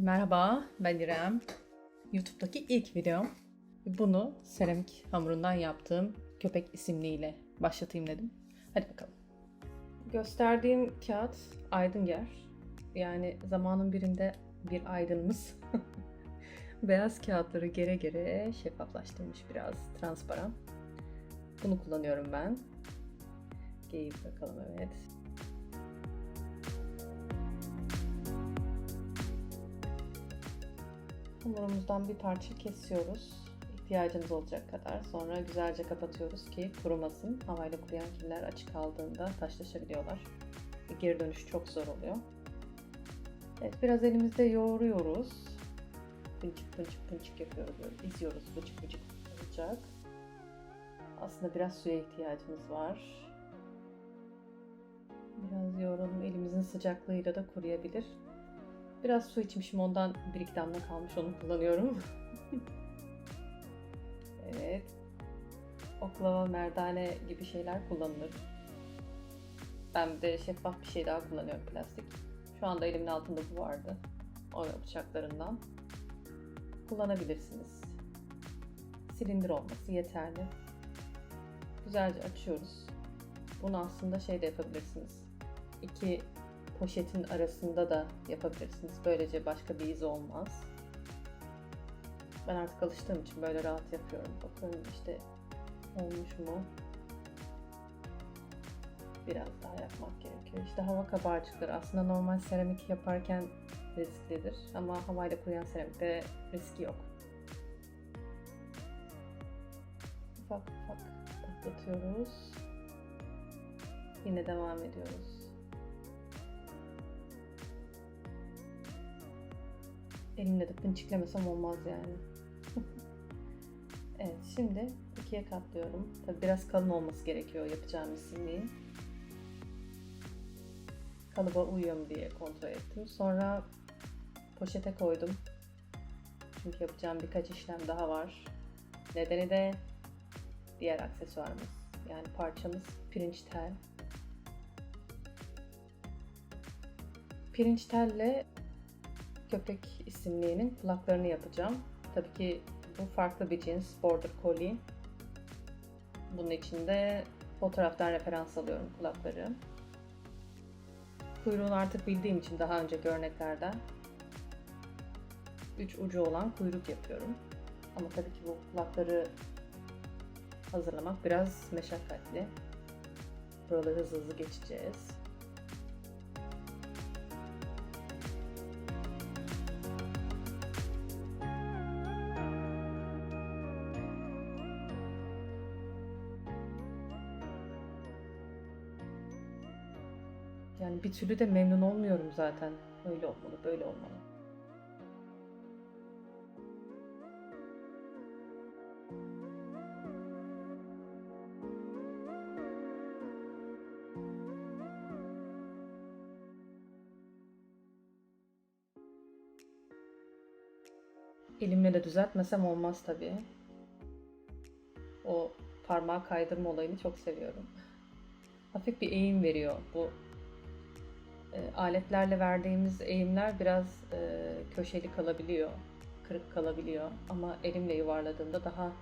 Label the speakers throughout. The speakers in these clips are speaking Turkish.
Speaker 1: Merhaba, ben İrem. YouTube'daki ilk videom. Bunu seramik hamurundan yaptığım köpek isimliyle başlatayım dedim. Hadi bakalım. Gösterdiğim kağıt Aydınger. Yani zamanın birinde bir aydınımız beyaz kağıtları gere gere şeffaflaştırmış biraz transparan. Bunu kullanıyorum ben. Geyip bakalım evet. Hamurumuzdan bir parça kesiyoruz. İhtiyacımız olacak kadar. Sonra güzelce kapatıyoruz ki kurumasın. Havayla kuruyan kirler açık kaldığında taşlaşabiliyorlar. Ve Geri dönüş çok zor oluyor. Evet biraz elimizde yoğuruyoruz. Pınçık pınçık pınçık yapıyoruz. Böyle izliyoruz pınçık pınçık olacak. Aslında biraz suya ihtiyacımız var. Biraz yoğuralım. Elimizin sıcaklığıyla da kuruyabilir. Biraz su içmişim ondan bir iki damla kalmış onu kullanıyorum. evet. Oklava, merdane gibi şeyler kullanılır. Ben de şeffaf bir şey daha kullanıyorum plastik. Şu anda elimin altında bu vardı. Oyma bıçaklarından. Kullanabilirsiniz. Silindir olması yeterli. Güzelce açıyoruz. Bunu aslında şey de yapabilirsiniz. İki poşetin arasında da yapabilirsiniz. Böylece başka bir iz olmaz. Ben artık alıştığım için böyle rahat yapıyorum. Bakın işte olmuş mu? Biraz daha yapmak gerekiyor. İşte hava kabarcıkları aslında normal seramik yaparken risklidir. Ama havayla kuruyan seramikte riski yok. Ufak ufak patlatıyoruz. Yine devam ediyoruz. Elimle de pınçiklemesem olmaz yani. evet şimdi ikiye katlıyorum. Tabi biraz kalın olması gerekiyor yapacağım isimliğin. Kalıba uyuyor mu diye kontrol ettim. Sonra poşete koydum. Çünkü yapacağım birkaç işlem daha var. Nedeni de diğer aksesuarımız. Yani parçamız pirinç tel. Pirinç telle köpek isimliğinin kulaklarını yapacağım. Tabii ki bu farklı bir cins Border Collie. Bunun için de fotoğraftan referans alıyorum kulakları. Kuyruğunu artık bildiğim için daha önceki örneklerden 3 ucu olan kuyruk yapıyorum. Ama tabii ki bu kulakları hazırlamak biraz meşakkatli. Buraları hızlı hızlı geçeceğiz. Yani bir türlü de memnun olmuyorum zaten. Öyle olmalı, böyle olmalı. Elimle de düzeltmesem olmaz tabii. O parmağı kaydırma olayını çok seviyorum. Hafif bir eğim veriyor bu e, aletlerle verdiğimiz eğimler biraz e, köşeli kalabiliyor, kırık kalabiliyor ama elimle yuvarladığımda daha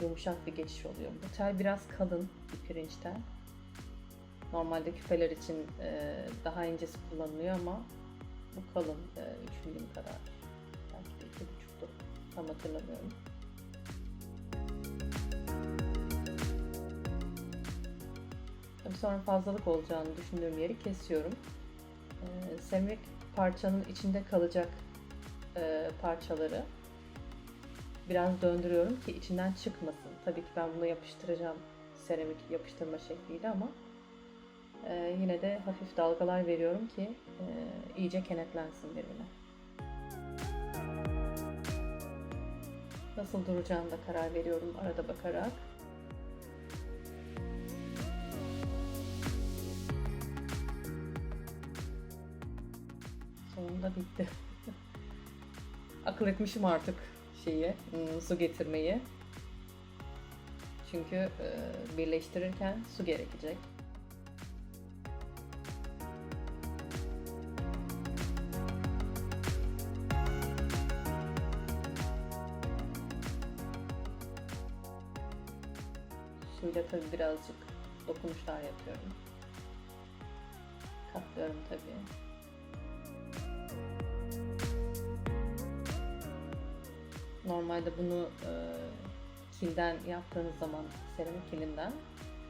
Speaker 1: yumuşak bir geçiş oluyor. Bu tel biraz kalın bir pirinç tel. Normalde küpeler için e, daha incesi kullanılıyor ama bu kalın, e, 3 milim kadar. Belki de 2,5'tu. Tam hatırlamıyorum. Tabii sonra fazlalık olacağını düşündüğüm yeri kesiyorum. Seramik parçanın içinde kalacak e, parçaları biraz döndürüyorum ki içinden çıkmasın. Tabii ki ben bunu yapıştıracağım seramik yapıştırma şekliyle ama e, yine de hafif dalgalar veriyorum ki e, iyice kenetlensin birbirine. Nasıl duracağını da karar veriyorum arada bakarak. da bitti. Akıl etmişim artık şeyi, hmm, su getirmeyi. Çünkü e, birleştirirken su gerekecek. Suyla tabii birazcık dokunuşlar yapıyorum. Katlıyorum tabii. Normalde bunu e, kilden yaptığınız zaman, seramik kilinden,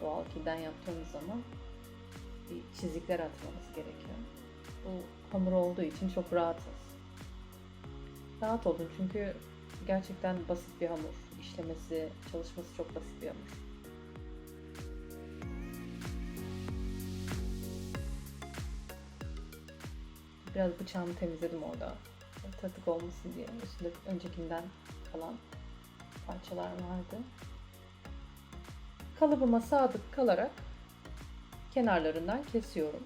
Speaker 1: doğal kilden yaptığınız zaman bir çizikler atmanız gerekiyor. Bu hamur olduğu için çok rahatız. Rahat olun çünkü gerçekten basit bir hamur. İşlemesi, çalışması çok basit bir hamur. Biraz bıçağımı temizledim orada. Tırtık olmasın diye. Üstünde öncekinden kalan parçalar vardı. Kalıbıma sadık kalarak kenarlarından kesiyorum.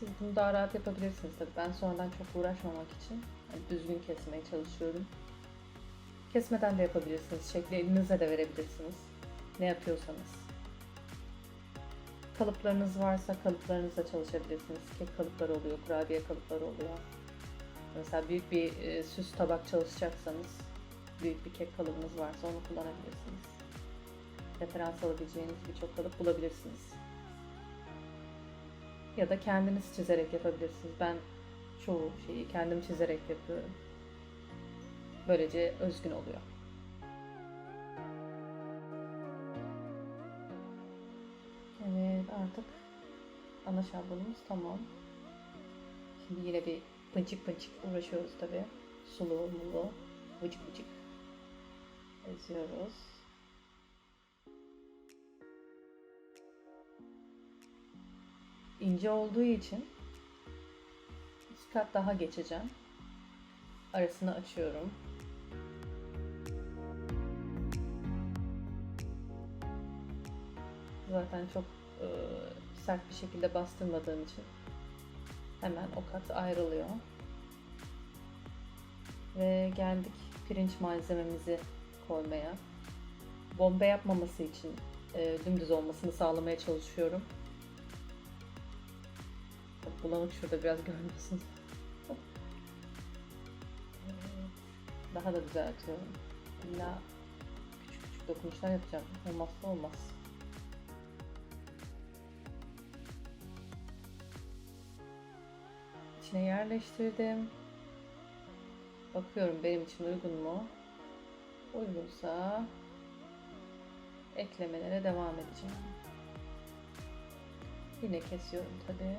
Speaker 1: Siz bunu daha rahat yapabilirsiniz tabii. Ben sonradan çok uğraşmamak için hani düzgün kesmeye çalışıyorum. Kesmeden de yapabilirsiniz. Şekli elinizle de verebilirsiniz. Ne yapıyorsanız. Kalıplarınız varsa kalıplarınızla çalışabilirsiniz. Kek kalıpları oluyor, kurabiye kalıpları oluyor. Mesela büyük bir e, süs tabak çalışacaksanız büyük bir kek kalıbınız varsa onu kullanabilirsiniz. Referans alabileceğiniz birçok kalıp bulabilirsiniz. Ya da kendiniz çizerek yapabilirsiniz. Ben çoğu şeyi kendim çizerek yapıyorum. Böylece özgün oluyor. Artık ana şablonumuz tamam. Şimdi yine bir pınçık pınçık uğraşıyoruz tabi. Sulu mulu vıcık vıcık eziyoruz. İnce olduğu için iki kat daha geçeceğim. Arasını açıyorum. Zaten çok e, sert bir şekilde bastırmadığım için hemen o kat ayrılıyor. Ve geldik pirinç malzememizi koymaya. Bomba yapmaması için e, dümdüz olmasını sağlamaya çalışıyorum. Bulanık şurada biraz görmüyorsunuz. Daha da düzeltiyorum. İlla küçük küçük dokunuşlar yapacağım. Olmazsa olmaz. İçine yerleştirdim. Bakıyorum benim için uygun mu? Uygunsa eklemelere devam edeceğim. Yine kesiyorum tabii.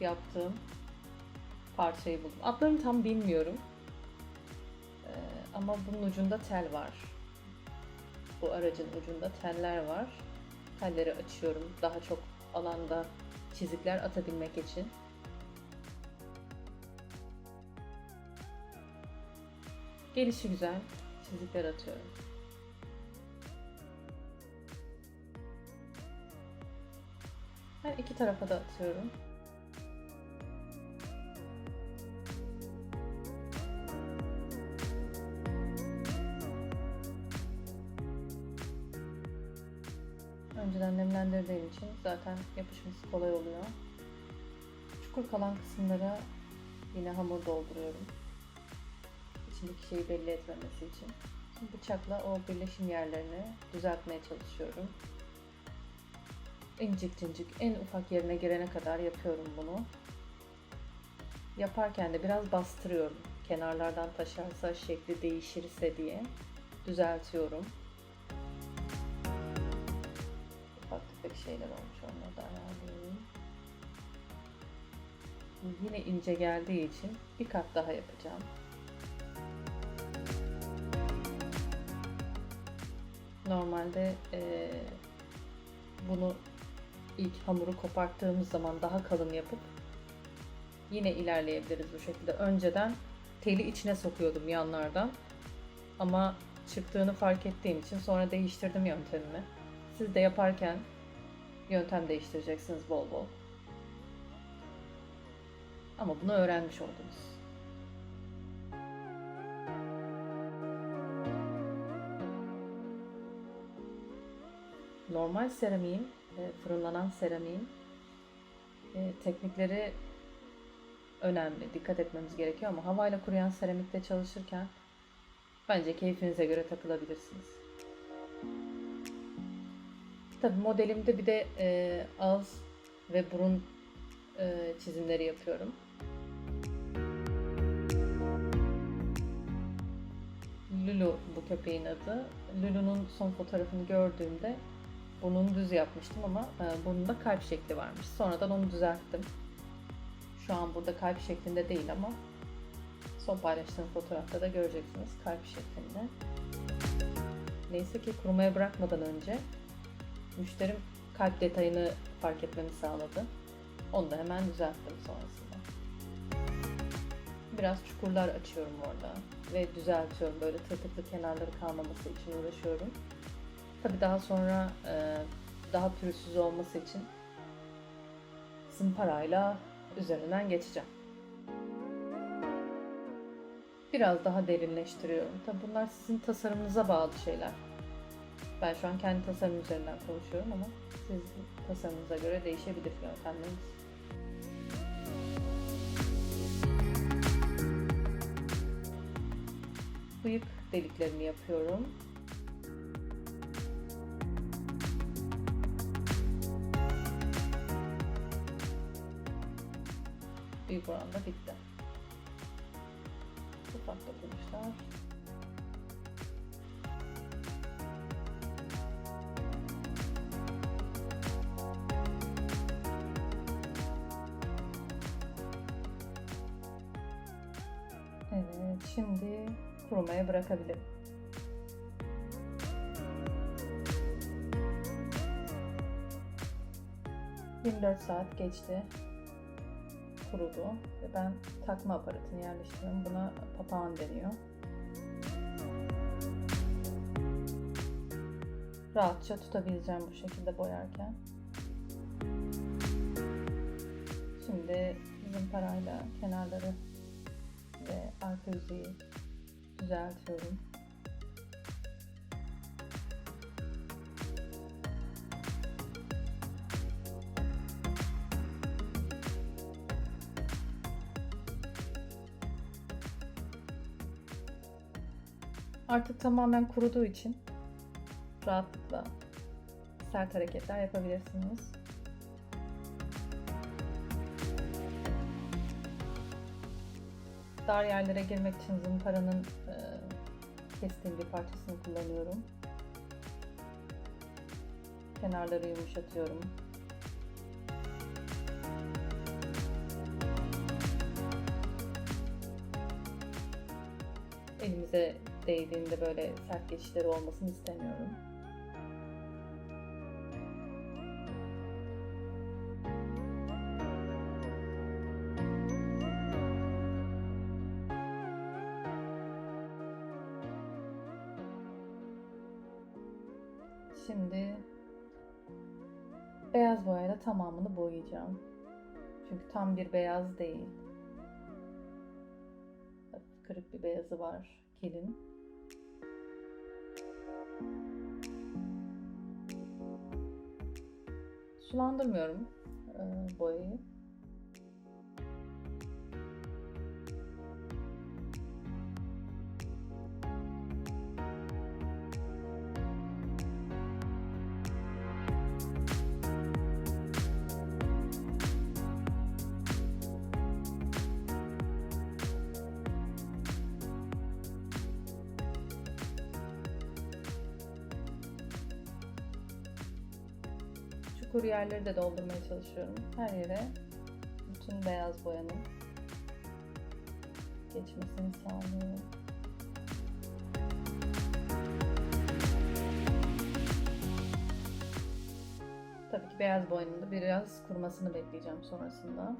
Speaker 1: Yaptığım parçayı buldum. Adlarını tam bilmiyorum. Ee, ama bunun ucunda tel var. Bu aracın ucunda teller var. Telleri açıyorum daha çok alanda çizikler atabilmek için. Gelişi güzel çizikler atıyorum. Her iki tarafa da atıyorum. Yapışması kolay oluyor. Çukur kalan kısımlara yine hamur dolduruyorum. İçindeki şeyi belli etmemesi için. Şimdi bıçakla o birleşim yerlerini düzeltmeye çalışıyorum. İncik cincik en ufak yerine girene kadar yapıyorum bunu. Yaparken de biraz bastırıyorum. Kenarlardan taşarsa şekli değişirse diye düzeltiyorum. Ufak tefek şeyler olmuş Yine ince geldiği için bir kat daha yapacağım. Normalde eee, bunu ilk hamuru koparttığımız zaman daha kalın yapıp yine ilerleyebiliriz bu şekilde. Önceden teli içine sokuyordum yanlardan. Ama çıktığını fark ettiğim için sonra değiştirdim yöntemimi. Siz de yaparken yöntem değiştireceksiniz bol bol. Ama bunu öğrenmiş oldunuz. Normal seramiğin, e, fırınlanan seramiğin e, teknikleri önemli. Dikkat etmemiz gerekiyor ama havayla kuruyan seramikte çalışırken bence keyfinize göre takılabilirsiniz. Tabii modelimde bir de e, ağız ve burun çizimleri yapıyorum. Lulu bu köpeğin adı. Lulu'nun son fotoğrafını gördüğümde burnunu düz yapmıştım ama e, burnunda kalp şekli varmış. Sonradan onu düzelttim. Şu an burada kalp şeklinde değil ama son paylaştığım fotoğrafta da göreceksiniz kalp şeklinde. Neyse ki kurumaya bırakmadan önce müşterim kalp detayını fark etmemi sağladı. Onu da hemen düzelttim sonrasında. Biraz çukurlar açıyorum orada ve düzeltiyorum. Böyle tırtıklı kenarları kalmaması için uğraşıyorum. Tabii daha sonra e, daha pürüzsüz olması için zımparayla üzerinden geçeceğim. Biraz daha derinleştiriyorum. Tabii bunlar sizin tasarımınıza bağlı şeyler. Ben şu an kendi tasarım üzerinden konuşuyorum ama siz tasarımınıza göre değişebilir yöntemleriniz. Bıyık deliklerini yapıyorum. Büyük oranda bitti. Ufak dokunuşlar. Evet, şimdi kurumaya bırakabilirim. ...24 saat geçti. Kurudu ve ben takma aparatını yerleştiriyorum. Buna papağan deniyor. Rahatça tutabileceğim bu şekilde boyarken. Şimdi zımparayla kenarları ve arka yüzeyi düzeltiyorum. Artık tamamen kuruduğu için rahatlıkla sert hareketler yapabilirsiniz. Dar yerlere girmek için zımparanın e, kestiğim bir parçasını kullanıyorum. Kenarları yumuşatıyorum. Elimize değdiğinde böyle sert geçişleri olmasını istemiyorum. Tamamını boyayacağım. Çünkü tam bir beyaz değil. Kırık bir beyazı var kilin. Sulandırmıyorum e, boyayı. Yerleri de doldurmaya çalışıyorum. Her yere bütün beyaz boyanın geçmesini sağlıyorum. Tabii ki beyaz boyanın da biraz kurumasını bekleyeceğim sonrasında.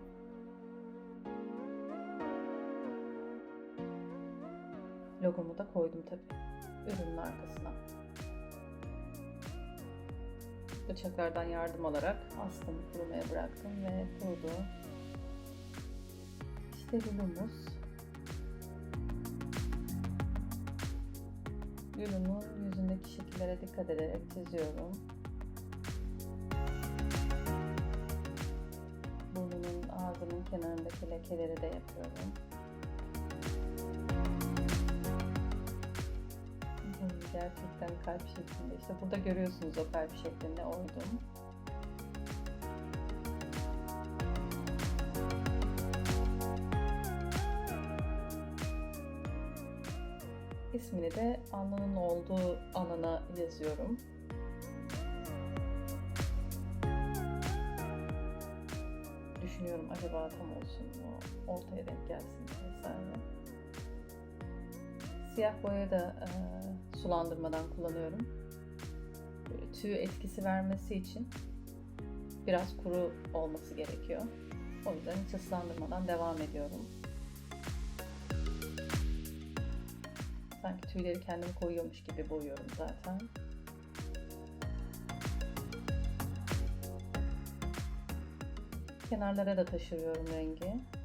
Speaker 1: Logomu da koydum tabii ürünün arkasına. Bıçaklardan yardım alarak astım kurumaya bıraktım ve kurudu. İşte Lulu'muz. Lulu'nun yüzündeki şekillere dikkat ederek çiziyorum. Burnunun ağzının kenarındaki lekeleri de yapıyorum. Gerçekten kalp şeklinde. İşte burada görüyorsunuz o kalp şeklinde oydum. İsmini de alnının olduğu alana yazıyorum. Düşünüyorum acaba tam olsun mu, ortaya denk gelsin vesaire. Siyah boya da e, sulandırmadan kullanıyorum. Böyle tüy etkisi vermesi için biraz kuru olması gerekiyor. O yüzden hiç ıslandırmadan devam ediyorum. Sanki tüyleri kendim koyuyormuş gibi boyuyorum zaten. Kenarlara da taşırıyorum rengi.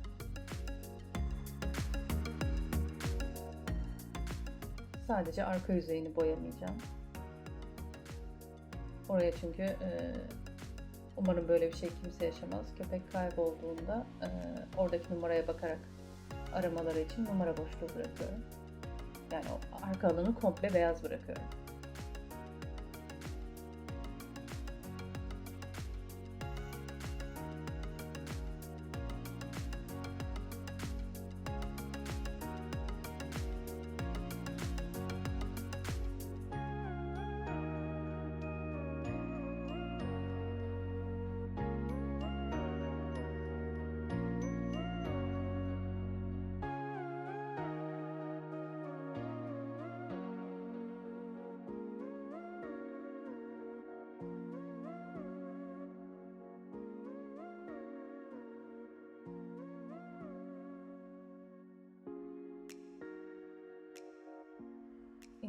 Speaker 1: Sadece arka yüzeyini boyamayacağım. Oraya çünkü e, umarım böyle bir şey kimse yaşamaz. Köpek kaybolduğunda e, oradaki numaraya bakarak aramaları için numara boşluğu bırakıyorum. Yani o arka alanı komple beyaz bırakıyorum.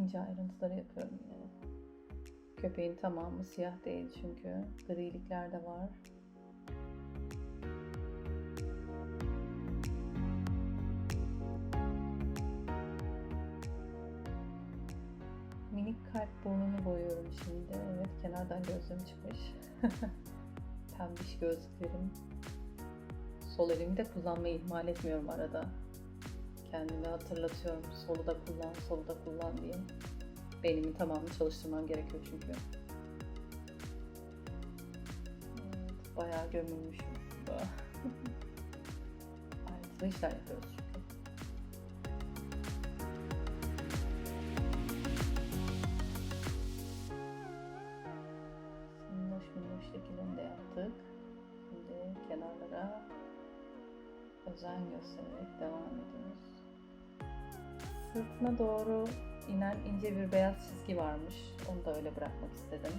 Speaker 1: İnce ayrıntıları yapıyorum yine. Köpeğin tamamı siyah değil çünkü grilikler de var. Minik kalp burnunu boyuyorum şimdi. Evet kenardan gözüm çıkmış. Pembiş gözlüklerim. Sol elimi de kullanmayı ihmal etmiyorum arada kendime hatırlatıyorum. Solu da kullan, solu da kullan diye. Beynimin tamamını çalıştırmam gerekiyor çünkü. Evet, bayağı gömülmüşüm burada. Ayrıntılı işler yapıyoruz çünkü. Minnoş minnoş şekillerini de yaptık. Şimdi kenarlara özen göstererek devam ediyoruz. Sırtına doğru inen ince bir beyaz çizgi varmış. Onu da öyle bırakmak istedim.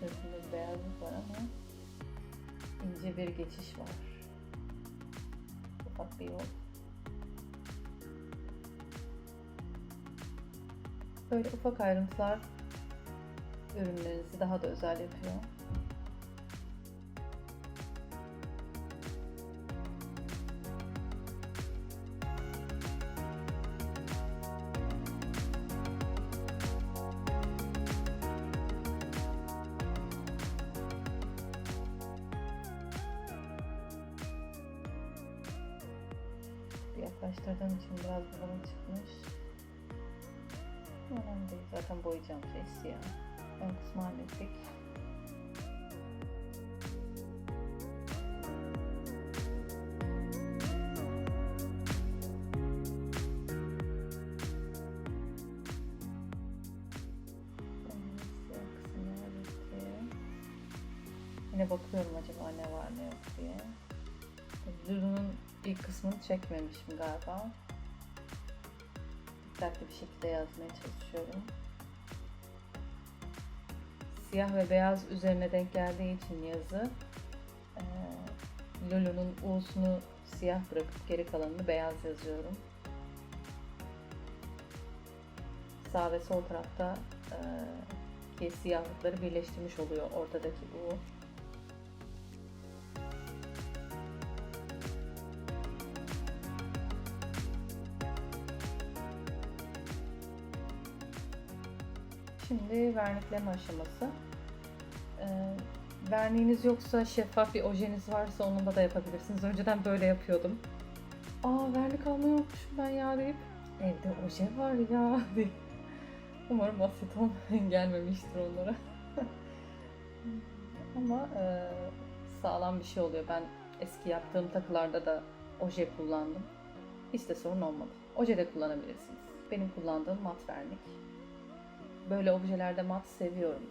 Speaker 1: Sırtında bir beyazlık var ama ince bir geçiş var. Ufak bir yol. Böyle ufak ayrıntılar ürünlerinizi daha da özel yapıyor. Yine bakıyorum acaba ne var ne yok diye. Lulu'nun ilk kısmını çekmemişim galiba. Dikkatli bir şekilde yazmaya çalışıyorum. Siyah ve beyaz üzerine denk geldiği için yazı Lulu'nun U'sunu siyah bırakıp geri kalanını beyaz yazıyorum. Sağ ve sol tarafta e, ki siyahlıkları birleştirmiş oluyor ortadaki U. Şimdi vernikleme aşaması. Ee, verniğiniz yoksa şeffaf bir ojeniz varsa onunla da yapabilirsiniz. Önceden böyle yapıyordum. Aa vernik almayı ben ya deyip evde oje var ya diye. Umarım aseton gelmemiştir onlara. Ama e, sağlam bir şey oluyor. Ben eski yaptığım takılarda da oje kullandım. Hiç de sorun olmadı. Oje de kullanabilirsiniz. Benim kullandığım mat vernik. Böyle objelerde mat seviyorum.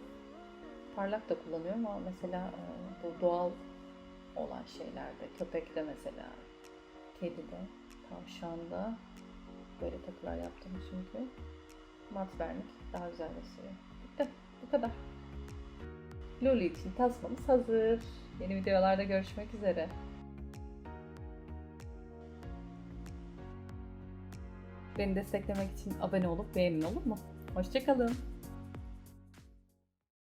Speaker 1: Parlak da kullanıyorum ama mesela e, bu doğal olan şeylerde, köpekte mesela, kedide, tavşanda böyle takılar yaptım çünkü. Mat vernik daha güzel gösteriyor. Bitti. Bu kadar. Lulu için tasmamız hazır. Yeni videolarda görüşmek üzere. Beni desteklemek için abone olup beğenin olur mu? Hoşçakalın.